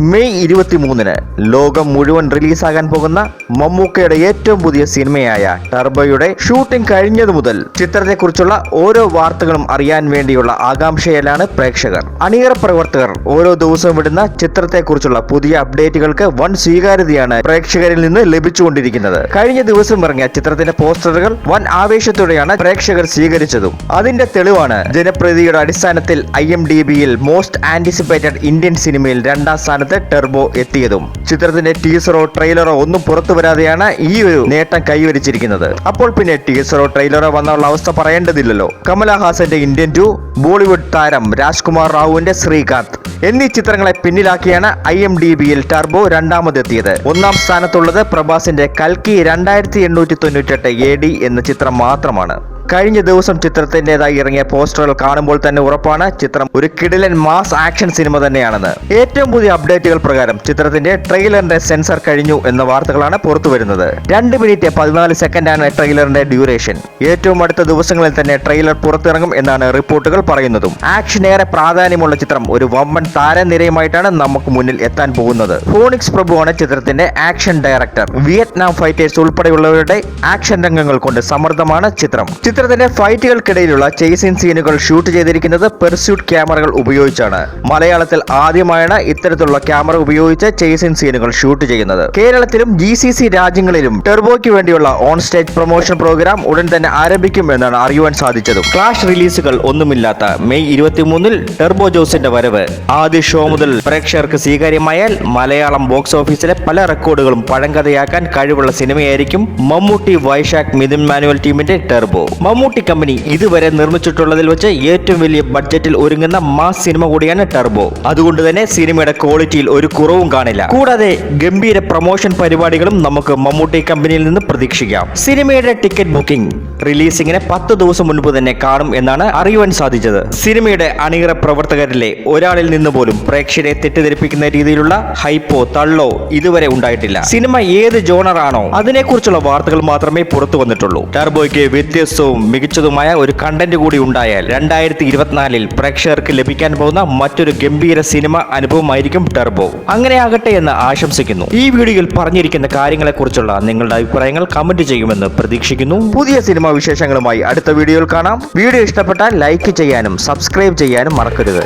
May ഇരുപത്തിമൂന്നിന് ലോകം മുഴുവൻ റിലീസാകാൻ പോകുന്ന മമ്മൂക്കയുടെ ഏറ്റവും പുതിയ സിനിമയായ ടർബോയുടെ ഷൂട്ടിംഗ് കഴിഞ്ഞതു മുതൽ ചിത്രത്തെക്കുറിച്ചുള്ള ഓരോ വാർത്തകളും അറിയാൻ വേണ്ടിയുള്ള ആകാംക്ഷയിലാണ് പ്രേക്ഷകർ. അണിയറ പ്രവർത്തകർ ഓരോ ദിവസവും വിടുന്ന ചിത്രത്തെക്കുറിച്ചുള്ള പുതിയ അപ്ഡേറ്റുകൾക്ക് വൻ സ്വീകാര്യതയാണ് പ്രേക്ഷകരിൽ നിന്ന് ലഭിച്ചുകൊണ്ടിരിക്കുന്നത്. കഴിഞ്ഞ ദിവസം ഇറങ്ങിയ ചിത്രത്തിന്റെ പോസ്റ്ററുകൾ വൻ ആവേശത്തോടെയാണ് പ്രേക്ഷകർ സ്വീകരിച്ചതും. അതിന്റെ തെളിവാണ് ജനപ്രീതിയുടെ അടിസ്ഥാനത്തിൽ ഐ എം ഡി ബിയിൽ മോസ്റ്റ് ആന്റിസിപ്പേറ്റഡ് ഇന്ത്യൻ സിനിമയിൽ രണ്ടാം സ്ഥാനത്ത് ടെർബോ എത്തിയതും. ചിത്രത്തിന്റെ ടീസറോ ട്രെയിലറോ ഒന്നും പുറത്തു വരാതെയാണ് ഈ ഒരു നേട്ടം കൈവരിച്ചിരിക്കുന്നത്. അപ്പോൾ പിന്നെ ടീസറോ ട്രെയിലറോ വന്നുള്ള അവസ്ഥ പറയേണ്ടതില്ലല്ലോ. കമലഹാസന്റെ ഇന്ത്യൻ ടു ബോളിവുഡ് താരം രാജ്കുമാർ റാവുവിന്റെ ശ്രീകാന്ത് എന്നീ ചിത്രങ്ങളെ പിന്നിലാക്കിയാണ് ഐ എം ഡി ബിയിൽ ടർബോ രണ്ടാമതെത്തിയത്. ഒന്നാം സ്ഥാനത്തുള്ളത് പ്രഭാസിന്റെ കൽക്കി രണ്ടായിരത്തി എണ്ണൂറ്റി തൊണ്ണൂറ്റെട്ട് എ ഡി എന്ന ചിത്രം മാത്രമാണ്. കഴിഞ്ഞ ദിവസം ചിത്രത്തിന്റെതായി ഇറങ്ങിയ പോസ്റ്ററുകൾ കാണുമ്പോൾ തന്നെ ഉറപ്പാണ് ചിത്രം ഒരു കിടിലൻ മാസ് ആക്ഷൻ സിനിമ തന്നെയാണെന്ന്. ഏറ്റവും പുതിയ അപ്ഡേറ്റുകൾ പ്രകാരം ചിത്രത്തിന്റെ ട്രെയിലറിന്റെ സെൻസർ കഴിഞ്ഞു എന്ന വാർത്തകളാണ് പുറത്തു വരുന്നത്. രണ്ട് മിനിറ്റ് പതിനാല് സെക്കൻഡാണ് ട്രെയിലറിന്റെ ഡ്യൂറേഷൻ. ഏറ്റവും അടുത്ത ദിവസങ്ങളിൽ തന്നെ ട്രെയിലർ പുറത്തിറങ്ങും എന്നാണ് റിപ്പോർട്ടുകൾ പറയുന്നതും. ആക്ഷൻ ഏറെ പ്രാധാന്യമുള്ള ചിത്രം ഒരു വമ്പൻ താരനിരയുമായിട്ടാണ് നമുക്ക് മുന്നിൽ എത്താൻ പോകുന്നത്. ഫോണിക്സ് പ്രഭുവാണ് ചിത്രത്തിന്റെ ആക്ഷൻ ഡയറക്ടർ. വിയറ്റ്നാം ഫൈറ്റേഴ്സ് ഉൾപ്പെടെയുള്ളവരുടെ ആക്ഷൻ രംഗങ്ങൾ കൊണ്ട് സമൃദ്ധമാണ് ചിത്രം ചിത്രത്തിന്റെ ഫൈറ്റുകൾക്കിടയിലുള്ള ചേസിംഗ് സീനുകൾ ഷൂട്ട് ചെയ്തിരിക്കുന്നത് പെർസ്യൂട്ട് ക്യാമറകൾ ഉപയോഗിച്ചാണ്. മലയാളത്തിൽ ആദ്യമായാണ് ഇത്തരത്തിലുള്ള ക്യാമറ ഉപയോഗിച്ച് ചേസിംഗ് സീനുകൾ ഷൂട്ട് ചെയ്യുന്നത്. കേരളത്തിലും ജി സി സി രാജ്യങ്ങളിലും ടെർബോയ്ക്ക് വേണ്ടിയുള്ള ഓൺ സ്റ്റേജ് പ്രൊമോഷൻ പ്രോഗ്രാം ഉടൻ തന്നെ ആരംഭിക്കും എന്നാണ് അറിയുവാൻ സാധിച്ചതും. ക്ലാഷ് റിലീസുകൾ ഒന്നുമില്ലാത്ത മെയ് ഇരുപത്തിമൂന്നിൽ ടെർബോ ജോസിന്റെ വരവ്. ആദ്യ ഷോ മുതൽ പ്രേക്ഷകർക്ക് സ്വീകാര്യമായാൽ മലയാളം ബോക്സ് ഓഫീസിലെ പല റെക്കോർഡുകളും പഴങ്കഥയാക്കാൻ കഴിവുള്ള സിനിമയായിരിക്കും മമ്മൂട്ടി വൈശാഖ് മിഥുൻ മാനുവൽ ടീമിന്റെ ടെർബോ മമ്മൂട്ടി കമ്പനി ഇതുവരെ നിർമ്മിച്ചിട്ടുള്ളതിൽ വെച്ച് ഏറ്റവും വലിയ ബഡ്ജറ്റിൽ ഒരുങ്ങുന്ന മാസ് സിനിമ കൂടിയാണ് ടർബോ. അതുകൊണ്ട് തന്നെ സിനിമയുടെ ക്വാളിറ്റിയിൽ ഒരു കുറവും കാണില്ല. കൂടാതെ ഗംഭീര പ്രൊമോഷൻ പരിപാടികളും നമുക്ക് മമ്മൂട്ടി കമ്പനിയിൽ നിന്ന് പ്രതീക്ഷിക്കാം. സിനിമയുടെ ടിക്കറ്റ് ബുക്കിംഗ് റിലീസിങ്ങിന് പത്ത് ദിവസം മുൻപ് തന്നെ കാണും എന്നാണ് അറിയുവാൻ സാധിച്ചത്. സിനിമയുടെ അണിയറ പ്രവർത്തകരിലെ ഒരാളിൽ നിന്ന് പോലും പ്രേക്ഷകരെ തെറ്റിദ്ധരിപ്പിക്കുന്ന രീതിയിലുള്ള ഹൈപ്പോ തള്ളോ ഇതുവരെ ഉണ്ടായിട്ടില്ല. സിനിമ ഏത് ജോണറാണോ അതിനെക്കുറിച്ചുള്ള വാർത്തകൾ മാത്രമേ പുറത്തു വന്നിട്ടുള്ളൂ. ടർബോയ്ക്ക് വ്യത്യസ്തവും മികച്ചതുമായ ഒരു കണ്ടന്റ് കൂടി ഉണ്ടായാൽ രണ്ടായിരത്തി ഇരുപത്തിനാലിൽ പ്രേക്ഷകർക്ക് ലഭിക്കാൻ പോകുന്ന മറ്റൊരു ഗംഭീര സിനിമ അനുഭവമായിരിക്കും ടർബോ. അങ്ങനെ ആകട്ടെ എന്ന് ആശംസിക്കുന്നു. ഈ വീഡിയോയിൽ പറഞ്ഞിരിക്കുന്ന കാര്യങ്ങളെക്കുറിച്ചുള്ള നിങ്ങളുടെ അഭിപ്രായങ്ങൾ കമന്റ് ചെയ്യുമെന്ന് പ്രതീക്ഷിക്കുന്നു. പുതിയ സിനിമാ വിശേഷങ്ങളുമായി അടുത്ത വീഡിയോയിൽ കാണാം. വീഡിയോ ഇഷ്ടപ്പെട്ടാൽ ലൈക്ക് ചെയ്യാനും സബ്സ്ക്രൈബ് ചെയ്യാനും മറക്കരുത്.